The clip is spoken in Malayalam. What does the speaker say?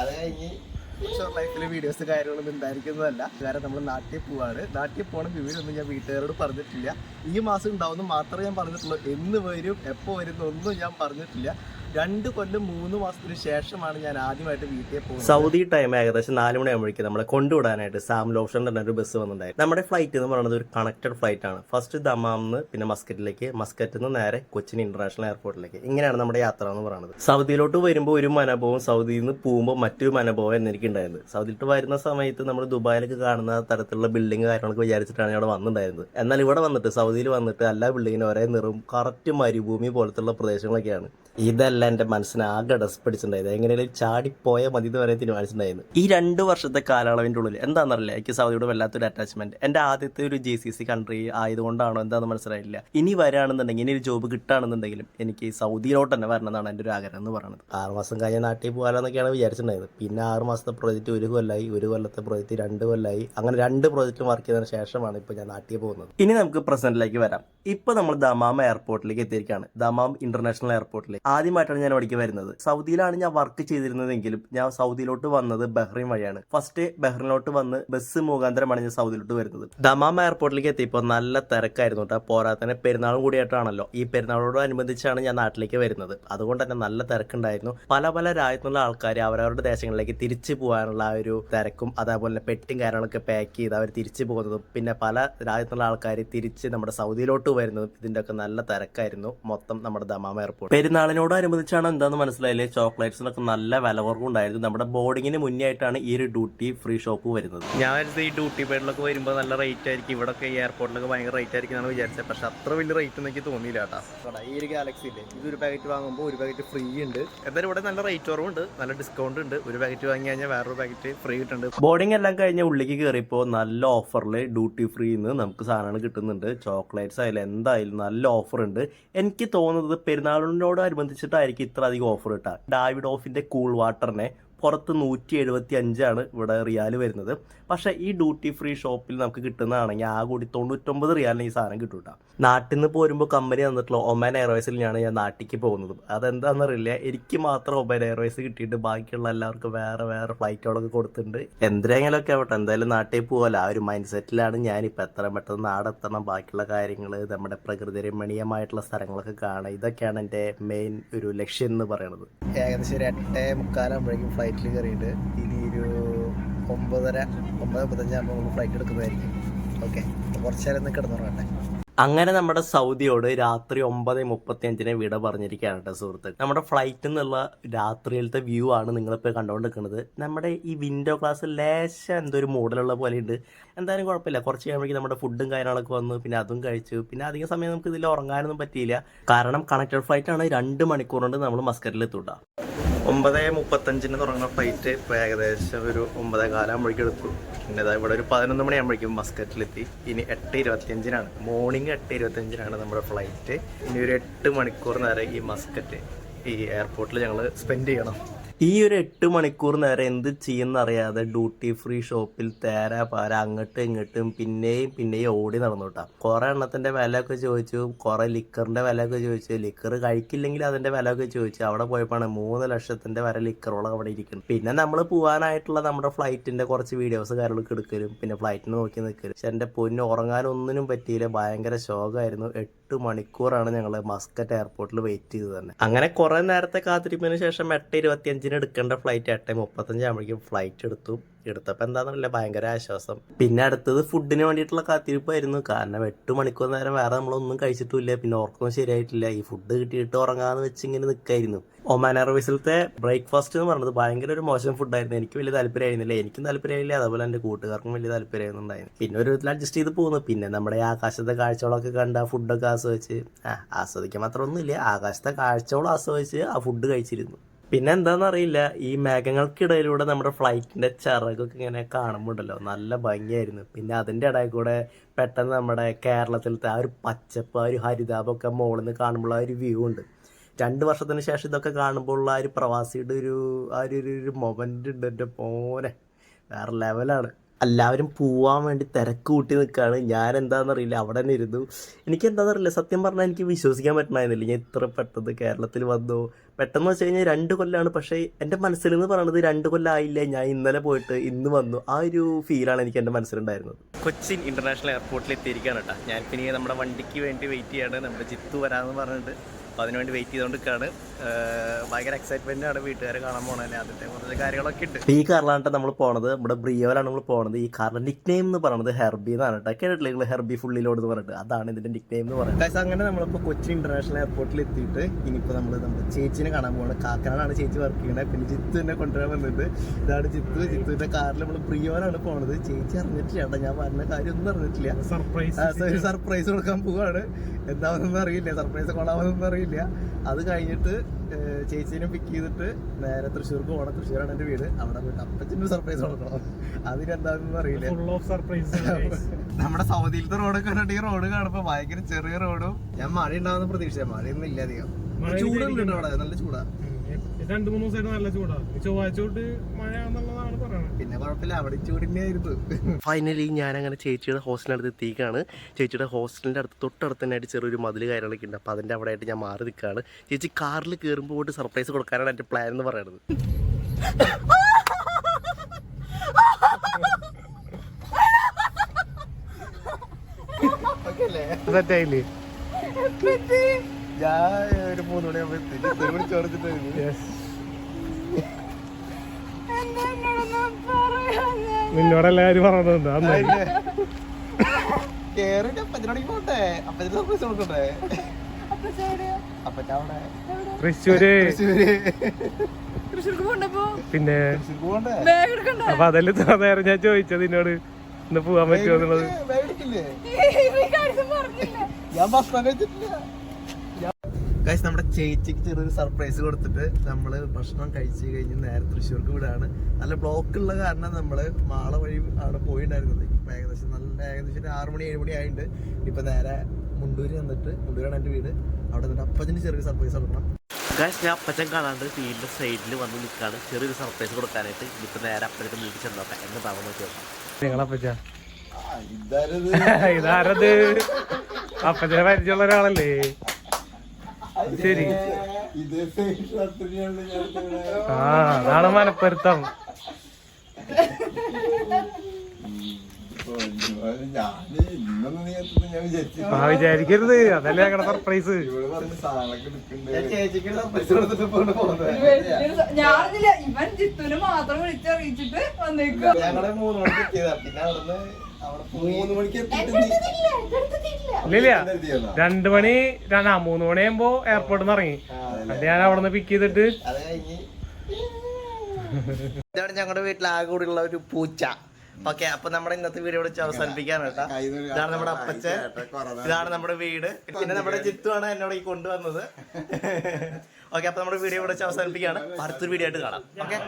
അത് കഴിഞ്ഞ് ലൈഫിൽ വീഡിയോസ് കാര്യങ്ങളൊന്നും ഉണ്ടായിരിക്കുന്നതല്ല കാരണം നമ്മൾ നാട്ടിൽ പോവാണ്. നാട്ടിൽ പോണ വിവരമൊന്നും ഞാൻ വീട്ടുകാരോട് പറഞ്ഞിട്ടില്ല. ഈ മാസം ഉണ്ടാവുമെന്ന് മാത്രമേ ഞാൻ പറഞ്ഞിട്ടുള്ളൂ. എന്ന് വരും എപ്പോൾ വരും എന്നൊന്നും ഞാൻ പറഞ്ഞിട്ടില്ല. രണ്ട് കൊല്ലം മൂന്ന് മാസത്തിന് ശേഷമാണ് ഞാൻ ആദ്യമായിട്ട് വീട്ടിൽ പോകുന്നത്. സൗദി ടൈം ഏകദേശം നാല് മണിയാകുമ്പോഴേക്കും നമ്മളെ കൊണ്ടുവിടാനായിട്ട് സാം ലോഷൻ തന്നെ ഒരു ബസ് വന്നിട്ടുണ്ടായിരുന്നു നമ്മുടെ ഫ്ലൈറ്റ് എന്ന് പറയുന്നത് ഒരു കണക്റ്റഡ് ഫ്ലൈറ്റ് ആണ്. ഫസ്റ്റ് ദമാമിന്ന് പിന്നെ മസ്കറ്റിലേക്ക് മസ്കറ്റിൽ നിന്ന് നേരെ കൊച്ചിൻ ഇന്റർനാഷണൽ എയർപോർട്ടിലേക്ക് ഇങ്ങനെയാണ് നമ്മുടെ യാത്ര എന്ന് പറയുന്നത്. സൗദിയിലോട്ട് വരുമ്പോൾ ഒരു മനോഭവം സൗദിയിൽ നിന്ന് പോകുമ്പോൾ മറ്റൊരു മനോഭവം എന്ന് എനിക്ക് ഉണ്ടായിരുന്നത് സൗദിയിലോട്ട് വരുന്ന സമയത്ത് നമ്മൾ ദുബായിലൊക്കെ കാണുന്ന തരത്തിലുള്ള ബിൽഡിംഗ് കാര്യങ്ങളൊക്കെ വിചാരിച്ചിട്ടാണ് ഇവിടെ വന്നിട്ടുണ്ടായിരുന്നത്. എന്നാൽ ഇവിടെ വന്നിട്ട് സൗദിയിൽ വന്നിട്ട് എല്ലാ ബിൽഡിങ്ങിനും ഒരേ നിറവും കറക്റ്റ് മരുഭൂമി പോലത്തുള്ള പ്രദേശങ്ങളൊക്കെയാണ്. ഇതല്ല എന്റെ മനസ്സിന് ആകെ ഡസ് പിടിച്ചിട്ടുണ്ടായത്. എങ്ങനെയാലും ചാടിപ്പോയ മതി എന്ന് പറയാൻ തീരുമാനിച്ചിട്ടുണ്ടായിരുന്നു. ഈ രണ്ട് വർഷത്തെ കാലയളവിന്റെ ഉള്ളിൽ എന്താണെന്നറിയില്ല എനിക്ക് സൗദിയോട് വല്ലാത്തൊരു അറ്റാച്ച്മെന്റ് എന്റെ ആദ്യത്തെ ഒരു ജി സി സി കൺട്രി ആയതുകൊണ്ടാണോ എന്താണെന്ന് മനസ്സിലായില്ല. ഇനി വരാണെന്നുണ്ടെങ്കിൽ ഇനി ഒരു ജോബ് കിട്ടുകയാണെന്നുണ്ടെങ്കിലും എനിക്ക് സൗദിയിലോട്ട് തന്നെ വരണം എന്നാണ് എന്റെ ഒരു ആഗ്രഹം എന്ന് പറയുന്നത് ആറ് മാസം കഴിഞ്ഞ് നാട്ടിൽ പോകാനെന്നൊക്കെയാണ് വിചാരിച്ചിട്ടുണ്ടായത്. പിന്നെ ആറ് മാസത്തെ പ്രോജക്റ്റ് ഒരു കൊല്ലായി ഒരു കൊല്ലത്തെ പ്രോജക്റ്റ് രണ്ട് കൊല്ലായി. അങ്ങനെ രണ്ട് പ്രോജക്റ്റും വർക്ക് ചെയ്തതിന് ശേഷമാണ് ഇപ്പോൾ ഞാൻ നാട്ടിൽ പോകുന്നത്. ഇനി നമുക്ക് പ്രസന്റിലേക്ക് വരാം. ഇപ്പോൾ നമ്മൾ ദമാം എയർപോർട്ടിലേക്ക് എത്തിയിരിക്കുകയാണ്. ദമാം ഇന്റർനാഷണൽ എയർപോർട്ടിലേക്ക് ആദ്യമായിട്ടാണ് ഞാൻ അവിടേക്ക് വരുന്നത്. സൗദിയിലാണ് ഞാൻ വർക്ക് ചെയ്തിരുന്നതെങ്കിലും ഞാൻ സൗദിയിലോട്ട് വന്നത് ബഹ്റൈൻ വഴിയാണ്. ഫസ്റ്റ് ബഹ്റിനിലോട്ട് വന്ന് ബസ് മുഖാന്തരമാണ് ഞാൻ സൗദിയിലോട്ട് വരുന്നത്. ദമാം എയർപോർട്ടിലേക്ക് എത്തിയപ്പോൾ നല്ല തിരക്കായിരുന്നു കേട്ടോ പോരാത്തന്നെ പെരുന്നാളും കൂടിയായിട്ടാണല്ലോ. ഈ പെരുന്നാളോട് അനുബന്ധിച്ചാണ് ഞാൻ നാട്ടിലേക്ക് വരുന്നത്. അതുകൊണ്ട് തന്നെ നല്ല തിരക്കുണ്ടായിരുന്നു. പല പല രാജ്യത്തുള്ള ആൾക്കാർ അവരവരുടെ ദേശങ്ങളിലേക്ക് തിരിച്ചു പോകാനുള്ള ആ ഒരു തിരക്കും അതേപോലെ പെട്ടും കാര്യങ്ങളൊക്കെ പാക്ക് ചെയ്ത് അവർ തിരിച്ചു പോകുന്നതും പിന്നെ പല രാജ്യത്തുള്ള ആൾക്കാർ തിരിച്ച് നമ്മുടെ സൗദിയിലോട്ട് വരുന്നതും ഇതിന്റെ ഒക്കെ നല്ല തിരക്കായിരുന്നു. മൊത്തം നമ്മുടെ ദമാം എയർപോർട്ട് പെരുന്നാളിനോടനുബന്ധിച്ചാണ് എന്താണെന്ന് മനസ്സിലായില്ലേ? ചോക്ലേറ്റ്സിനൊക്കെ നല്ല വില കുറവുണ്ടായിരുന്നു. നമ്മുടെ ബോർഡിങ്ങിന് മുന്നേ ആയിട്ടാണ് ഈ ഒരു ഡ്യൂട്ടി ഫ്രീ ഷോപ്പ് വരുന്നത്. ഞാൻ വിചാരിച്ചത് ഈ ഡ്യൂട്ടി പേഡിലൊക്കെ വരുമ്പോൾ നല്ല റേറ്റ് ആയിരിക്കും. ഇവിടെയൊക്കെ ഈ എയർപോർട്ടിലൊക്കെ ഭയങ്കര റേറ്റ് ആയിരിക്കും എന്നാണ് വിചാരിച്ചത്. പക്ഷെ അത്ര വലിയ റേറ്റ് എനിക്ക് തോന്നിയില്ല കേട്ടോ. കടാ, ഈ ഒരു ഗാലക്സി ഇല്ലേ? ഇത് ഒരു പാക്കറ്റ് വാങ്ങുമ്പോൾ ഒരു പാക്കറ്റ് ഫ്രീ ഉണ്ട്. എന്തായാലും ഇവിടെ നല്ല റേറ്റ് കുറവുണ്ട്. നല്ല ഡിസ്കൗണ്ട് ഉണ്ട്. ഒരു പാക്കറ്റ് വാങ്ങി കഴിഞ്ഞാൽ വേറൊരു പാക്കറ്റ് ഫ്രീ കിട്ടുന്നുണ്ട്. ബോർഡിംഗ് എല്ലാം കഴിഞ്ഞ് ഉള്ളിലേക്ക് കയറിയപ്പോൾ നല്ല ഓഫറിൽ ഡ്യൂട്ടി ഫ്രീന്ന് നമുക്ക് സാധനങ്ങൾ കിട്ടുന്നുണ്ട്. ചോക്ലേറ്റ്സ് ആയാലും എന്തായാലും നല്ല ഓഫർ ഉണ്ട്. എനിക്ക് തോന്നുന്നത് പെരുന്നാളിനോടനുബന്ധിച്ചിട്ടായിരിക്കും ഇത്ര അധികം ഓഫർ കിട്ടുക. ഡാവിഡ് ഓഫിന്റെ കൂൾ വാട്ടറിനെ പുറത്ത് നൂറ്റി എഴുപത്തി അഞ്ചാണ് ഇവിടെ റിയാൽ വരുന്നത്. പക്ഷേ ഈ ഡ്യൂട്ടി ഫ്രീ ഷോപ്പിൽ നമുക്ക് കിട്ടുന്നതാണെങ്കിൽ ആ കൂടി തൊണ്ണൂറ്റൊമ്പത് റിയാലിന് ഈ സാധനം കിട്ടും കേട്ടോ നാട്ടിൽ നിന്ന് പോരുമ്പോൾ കമ്പനി തന്നിട്ടുള്ള ഒമാൻ എയർവേസിലാണ് ഞാൻ നാട്ടിലേക്ക് പോകുന്നത്. അതെന്താണെന്നറിയില്ല എനിക്ക് മാത്രം ഒമാൻ എയർവേസ് കിട്ടിയിട്ട് ബാക്കിയുള്ള എല്ലാവർക്കും വേറെ വേറെ ഫ്ലൈറ്റുകളൊക്കെ കൊടുത്തിട്ടുണ്ട്. എന്തിനെങ്കിലുമൊക്കെ ആവട്ടെ. എന്തായാലും നാട്ടിൽ പോകല ആ ഒരു മൈൻഡ് സെറ്റിലാണ് ഞാനിപ്പോൾ എത്ര പെട്ടെന്ന് നാടെത്തണം. ബാക്കിയുള്ള കാര്യങ്ങൾ നമ്മുടെ പ്രകൃതി രമണീയമായിട്ടുള്ള സ്ഥലങ്ങളൊക്കെ കാണുക ഇതൊക്കെയാണ് എന്റെ മെയിൻ ഒരു ലക്ഷ്യം എന്ന് പറയുന്നത് ഏകദേശം ഒരു എട്ടേ മുക്കാലാകുമ്പോഴേക്കും ഫ്ലൈറ്റിൽ കയറിയിട്ട് ഇനി ഒരു ഒമ്പതര ഒമ്പത് മുപ്പത്തഞ്ചാകുമ്പോൾ നമുക്ക് ഫ്ലൈറ്റ് എടുക്കുന്നതായിരിക്കും. ഓക്കെ കുറച്ച് നേരം ഒന്ന് കിടന്നുറങ്ങട്ടെ. അങ്ങനെ നമ്മുടെ സൗദിയോട് രാത്രി ഒമ്പത് മുപ്പത്തി അഞ്ചിന് വിട പറഞ്ഞിരിക്കുകയാണ് കേട്ടോ സുഹൃത്ത്. നമ്മുടെ ഫ്ലൈറ്റിൽ നിന്നുള്ള രാത്രിയിലത്തെ വ്യൂ ആണ് നിങ്ങളിപ്പോൾ കണ്ടുകൊണ്ടിരിക്കുന്നത് നമ്മുടെ ഈ വിൻഡോ ക്ലാസ് ലേശം എന്തോ ഒരു മോഡലുള്ള പോലെ ഉണ്ട് എന്തായാലും കുഴപ്പമില്ല. കുറച്ച് കഴിയുമ്പോഴേക്കും നമ്മുടെ ഫുഡും കാര്യങ്ങളൊക്കെ വന്നു. പിന്നെ അതും കഴിച്ചു. പിന്നെ അധികം സമയം നമുക്ക് ഇതിൽ ഉറങ്ങാനൊന്നും പറ്റിയില്ല. കാരണം കണക്റ്റഡ് ഫ്ലൈറ്റ് ആണ്. രണ്ട് മണിക്കൂർ നമ്മൾ മസ്കറ്റിൽ എത്തൂട്ടാ ഒമ്പത് മുപ്പത്തഞ്ചിന് തുടങ്ങുന്ന ഫ്ലൈറ്റ് ഇപ്പോൾ ഏകദേശം ഒരു ഒമ്പത് കാലാകുമ്പോഴേക്കും എടുത്തു പിന്നെ ഇവിടെ ഒരു പതിനൊന്ന് മണിയാകുമ്പോഴേക്കും മസ്കറ്റിലെത്തി ഇനി എട്ട് ഇരുപത്തിയഞ്ചിനാണ്. മോർണിംഗ് എട്ട് ഇരുപത്തിയഞ്ചിനാണ് നമ്മുടെ ഫ്ലൈറ്റ് ഇനി ഒരു എട്ട് മണിക്കൂർ നേരം ഈ മസ്കറ്റ് ഈ എയർപോർട്ടിൽ ഞങ്ങൾ സ്പെൻഡ് ചെയ്യണം. ഈ ഒരു എട്ട് മണിക്കൂർ നേരം എന്ത് ചെയ്യുന്നറിയാതെ ഡ്യൂട്ടി ഫ്രീ ഷോപ്പിൽ തേര പാര അങ്ങോട്ടും ഇങ്ങോട്ടും പിന്നെയും പിന്നെയും ഓടി നടന്നു കേട്ടാ കുറെ എണ്ണത്തിന്റെ വിലയൊക്കെ ചോദിച്ചു കുറെ ലിക്കറിന്റെ വിലയൊക്കെ ചോദിച്ചു. ലിക്കർ കഴിക്കില്ലെങ്കിൽ അതിന്റെ വിലയൊക്കെ ചോദിച്ചു. അവിടെ പോയപ്പോഴാണ് മൂന്ന് ലക്ഷത്തിന്റെ വരെ ലിക്കറോളം അവിടെ ഇരിക്കുന്നു പിന്നെ നമ്മൾ പോകാനായിട്ടുള്ള നമ്മുടെ ഫ്ലൈറ്റിന്റെ കുറച്ച് വീഡിയോസ് കാര്യങ്ങളൊക്കെ എടുക്കലും പിന്നെ ഫ്ലൈറ്റിന് നോക്കി നിൽക്കലും പക്ഷെ എന്റെ പൊന്നു ഉറങ്ങാനൊന്നിനും പറ്റിയില്ല. ഭയങ്കര ശോകമായിരുന്നു. മണിക്കൂറാണ് ഞങ്ങൾ മസ്കറ്റ് എയർപോർട്ടിൽ വെയിറ്റ് ചെയ്തത് തന്നെ. അങ്ങനെ കുറെ നേരത്തെ കാത്തിരിപ്പിന് ശേഷം എട്ട് ഇരുപത്തിയഞ്ചിന് എടുക്കേണ്ട ഫ്ലൈറ്റ് എട്ട് മുപ്പത്തഞ്ചാകുമ്പോഴേക്കും ഫ്ലൈറ്റ് എടുത്തു. എടുത്തപ്പോൾ എന്താണെന്നില്ല ഭയങ്കര ആശ്വാസം. പിന്നെ അടുത്തത് ഫുഡിന് വേണ്ടിയിട്ടുള്ള കാത്തിരിപ്പായിരുന്നു. കാരണം എട്ട് മണിക്കൂർ നേരം വേറെ നമ്മളൊന്നും കഴിച്ചിട്ടില്ല പിന്നെ ഓർക്കും ശരിയായിട്ടില്ല. ഈ ഫുഡ് കിട്ടിയിട്ട് ഉറങ്ങാന്ന് വെച്ച് ഇങ്ങനെ നിൽക്കായിരുന്നു ഒമാൻ എയർവേസിലത്തെ ബ്രേക്ക്ഫാസ്റ്റ് എന്ന് പറഞ്ഞത് ഭയങ്കര ഒരു മോശം ഫുഡായിരുന്നു എനിക്ക് വലിയ താല്പര്യമായിരുന്നില്ല. എനിക്കും താല്പര്യമായില്ല. അതുപോലെ എന്റെ കൂട്ടുകാർക്കും വലിയ താല്പര്യമായിരുന്നുണ്ടായിരുന്നു. പിന്നെ ഒരു വിധത്തിൽ അഡ്ജസ്റ്റ് ചെയ്ത് പോകുന്നു പിന്നെ നമ്മുടെ ആകാശത്തെ കാഴ്ചകളൊക്കെ കണ്ട ഫുഡൊക്കെ ആസ്വദിച്ച് ആസ്വദിക്കാൻ മാത്രമൊന്നുമില്ല. ആകാശത്തെ കാഴ്ചകളും ആസ്വദിച്ച് ആ ഫുഡ് കഴിച്ചിരുന്നു. പിന്നെ എന്താണെന്നറിയില്ല ഈ മേഘങ്ങൾക്കിടയിലൂടെ നമ്മുടെ ഫ്ലൈറ്റിന്റെ ചിറകൊക്കെ ഇങ്ങനെ കാണുമ്പോണ്ടല്ലോ നല്ല ഭംഗിയായിരുന്നു. പിന്നെ അതിന്റെ ഇടയിൽ കൂടെ പെട്ടെന്ന് നമ്മുടെ കേരളത്തിലത്തെ ആ ഒരു പച്ചപ്പ് ആ ഒരു ഹരിതാപമൊക്കെ മുകളിൽ നിന്ന് കാണുമ്പോൾ ആ ഒരു വ്യൂ ഉണ്ട്. രണ്ട് വർഷത്തിന് ശേഷം ഇതൊക്കെ കാണുമ്പോൾ ഉള്ള ആ ഒരു പ്രവാസിയുടെ ഒരു ആ ഒരു ഒരു- മൊമെന്റ് ഉണ്ട് എന്റെ പോനെ വേറെ ലെവലാണ് എല്ലാവരും പോവാൻ വേണ്ടി തിരക്ക് കൂട്ടി നിൽക്കുകയാണ്. ഞാൻ എന്താണെന്നറിയില്ല അവിടെ തന്നെ ഇരുന്നു. എനിക്ക് എന്താണെന്നറിയില്ല സത്യം പറഞ്ഞാൽ എനിക്ക് വിശ്വസിക്കാൻ പറ്റണമായിരുന്നില്ല ഞാൻ ഇത്ര പെട്ടെന്ന് കേരളത്തിൽ വന്നു. പെട്ടെന്ന് വെച്ച് കഴിഞ്ഞാൽ രണ്ട് കൊല്ലമാണ് പക്ഷേ എന്റെ മനസ്സിൽ നിന്ന് പറയണത് രണ്ട് കൊല്ലം ആയില്ല ഞാൻ ഇന്നലെ പോയിട്ട് ഇന്ന് വന്നു. ആ ഒരു ഫീലാണ് എനിക്ക് എന്റെ മനസ്സിലുണ്ടായിരുന്നത്. കൊച്ചിൻ ഇന്റർനാഷണൽ എയർപോർട്ടിൽ എത്തിയിരിക്കുകയാണ് കേട്ടോ. ഞാൻ പിന്നെ നമ്മുടെ വണ്ടിക്ക് വേണ്ടി വെയിറ്റ് ചെയ്യാണ്. നമ്മുടെ ജിത്തു വരാമെന്ന് പറഞ്ഞിട്ട്. അപ്പോൾ അതിനുവേണ്ടി വെയിറ്റ് ചെയ്തുകൊണ്ടിരിക്കുകയാണ് ഭയങ്കര എക്സൈറ്റ്മെന്റ് ആണ് വീട്ടുകാരെ കാണാൻ പോകണല്ലേ അതിന്റെ കുറച്ച് കാര്യങ്ങളൊക്കെ ഉണ്ട്. ഈ കാറിലാണ് നമ്മൾ പോണത്. നമ്മുടെ ബ്രിയോയിലാണ് നമ്മൾ പോണത്. ഈ കാറിന്റെ നിക് നെയിം എന്ന് പറയുന്നത് ഹെർബി എന്നാണ് കേട്ടോ. കേട്ടിട്ടില്ല നിങ്ങൾ ഹെർബി ഫുള്ളിലോട് എന്ന് പറഞ്ഞിട്ട്? അതാണ് ഇതിന്റെ നിക് നെയിം എന്ന് പറയുന്നത്. അങ്ങനെ നമ്മളിപ്പോൾ കൊച്ചി ഇന്റർനാഷണൽ എയർപോർട്ടിൽ എത്തിയിട്ട് ഇനിയിപ്പോൾ നമ്മൾ നമ്മുടെ ചേച്ചിനെ കാണാൻ പോകുന്നത് കാക്കനാണ് ചേച്ചി വർക്ക് ചെയ്യുന്നത് പിന്നെ ജിത്തു തന്നെ കൊണ്ടുവരാൻ വന്നിട്ട് ഇതാണ് ജിത്തു. ജിത്തുവിന്റെ കാറിൽ നമ്മൾ ബ്രിയോലാണ് പോണത്. ചേച്ചി അറിഞ്ഞിട്ടില്ല കേട്ടോ. ഞാൻ പറഞ്ഞ കാര്യം ഒന്നും അറിഞ്ഞിട്ടില്ല. സർപ്രൈസ് സർപ്രൈസ് കൊടുക്കാൻ പോവാണ്. എന്താണെന്നൊന്നും അറിയില്ല. സർപ്രൈസ് കൊള്ളാമെന്നൊന്നും അറിയില്ല. അത് കഴിഞ്ഞിട്ട് ചേച്ചീനെ പിക്ക് ചെയ്തിട്ട് നേരെ തൃശ്ശൂർക്ക് പോകണം തൃശ്ശൂരാണ് എന്റെ വീട്. അവിടെ പോയിട്ട് അപ്പച്ചന്റെ സർപ്രൈസ് കൊടുക്കണം. അതിനെന്താണെന്ന് അറിയില്ല. നമ്മുടെ സൗദിയിലത്തെ റോഡ് കണ്ടിട്ട് ഈ റോഡ് കാണുമ്പോൾ ഭയങ്കര ചെറിയ റോഡും ഞാൻ മഴ ഉണ്ടാവുന്ന പ്രതീക്ഷ മഴയൊന്നും ഇല്ല അധികം. ചൂടുണ്ട് അവിടെ നല്ല ചൂടാ. രണ്ടു മൂന്ന് ദിവസമായിട്ട് നല്ല ചൂടാ. ചൊവ്വാഴ്ചോട്ട് ചൊവ്വാഴ്ച തൊട്ട് മഴ എന്നുള്ളതാണ് പറയണത്. പിന്നെ കുഴപ്പമില്ല അവിടെ ചൂടിന്റെ ആയിരുന്നു ഫൈനലി ഞാൻ അങ്ങനെ ചേച്ചിയുടെ ഹോസ്റ്റലിന്റെ അടുത്ത് എത്തിക്കുകയാണ് ചേച്ചിയുടെ ഹോസ്റ്റലിന്റെ അടുത്ത് തൊട്ടടുത്ത് തന്നെ ആയിട്ട് ചെറിയൊരു മതിൽ കാര്യങ്ങളൊക്കെ ഉണ്ട്. അപ്പോൾ അതിന്റെ അവിടെ ആയിട്ട് ഞാൻ മാറി നിൽക്കുകയാണ്. ചേച്ചി കാറിൽ കയറുമ്പോൾ പോയിട്ട് സർപ്രൈസ് കൊടുക്കാനാണ് എന്റെ പ്ലാൻ എന്ന് പറയുന്നത്. സെറ്റായില്ലേ ഞാൻ ഒരു മൂന്ന് എത്തി ചോദിച്ചിട്ടായിരുന്നു നിന്നോടെല്ലാരും അപ്പച്ചനോടേക്ക് പോട്ടെ. കൊടുക്കട്ടെ അവിടെ തൃശ്ശൂര്. പിന്നെ അപ്പൊ അതല്ലേ നേരം ഞാൻ ചോദിച്ചത് നിന്നോട്? ഇന്ന് പോവാൻ പറ്റുമോ എന്നുള്ളത്? ഞാൻ ഭക്ഷണം കഴിച്ചിട്ടില്ല. ഗൈസ് നമ്മുടെ ചേച്ചിക്ക് ചെറിയൊരു സർപ്രൈസ് കൊടുത്തിട്ട് നമ്മൾ ഭക്ഷണം കഴിച്ച് കഴിഞ്ഞ് നേരെ തൃശ്ശൂർക്ക് വിടാണ്. നല്ല ബ്ലോക്ക് ഉള്ള കാരണം നമ്മൾ മാള വഴി അവിടെ പോയിട്ടുണ്ടായിരുന്നത് ഇപ്പം ഏകദേശം നല്ല ഏകദേശം ഒരു ആറ് മണി ഏഴ് മണി ആയിട്ടുണ്ട് ഇപ്പൊ നേരെ മുണ്ടൂര് വന്നിട്ട് മുണ്ടൂരാണ് എന്റെ വീട്. അവിടെ നിന്നിട്ട് അപ്പച്ചന് ചെറിയൊരു സർപ്രൈസ് കൊടുക്കണം. ഗായ്സ് ഞാൻ അപ്പച്ചൻ കാണാണ്ട് വീടിന്റെ സൈഡിൽ വന്ന് നിൽക്കാണ് ചെറിയൊരു സർപ്രൈസ് കൊടുക്കാനായിട്ട്. ഇപ്പം നേരെ അപ്പഴത്തെ വീട്ടിൽ ചെന്നോട്ടെ എന്നതാണെന്ന് നോക്കി. നിങ്ങളപ്പച്ച? ഇതാരത്? അപ്പച്ചനെ പരിചയമുള്ള ഒരാളല്ലേ? ശരി. ആ അതാണ് മനപ്പൊരുത്തം. ആ വിചാരിക്കരുത്. അതല്ലേ ഞങ്ങളുടെ സർപ്രൈസ്. ഞാനില്ല ഇവൻ ജിത്തുനെ മാത്രം വിളിച്ചറിയിച്ചിട്ട് വന്നേക്കും ഞങ്ങളെ മൂന്നോട്ട് പിന്നെ അവിടുന്ന് ഇല്ലില്ല. രണ്ടു മണി രണ്ടാ മൂന്ന് മണിയാകുമ്പോ എയർപോർട്ടിൽ നിന്ന് ഇറങ്ങി. അത്. ഞാൻ അവിടെ നിന്ന് പിക്ക് ചെയ്തിട്ട് ഇതാണ് ഞങ്ങളുടെ വീട്ടിൽ ആകെ കൂടിയുള്ള ഒരു പൂച്ച. ഓക്കെ അപ്പൊ നമ്മുടെ ഇന്നത്തെ വീഡിയോ വിളിച്ച് അവസാനിപ്പിക്കാണ് കേട്ടോ. ഇതാണ് നമ്മുടെ അപ്പച്ചൻ. ഇതാണ് നമ്മുടെ വീട്. പിന്നെ നമ്മുടെ ചിത്തുവാണ് എന്നോട് ഈ കൊണ്ടുവന്നത്. ഓക്കെ അപ്പൊ നമ്മുടെ വീഡിയോ വിളിച്ച് അവസാനിപ്പിക്കാണ് അടുത്തൊരു വീഡിയോ ആയിട്ട് കാണാം. ഓക്കെ.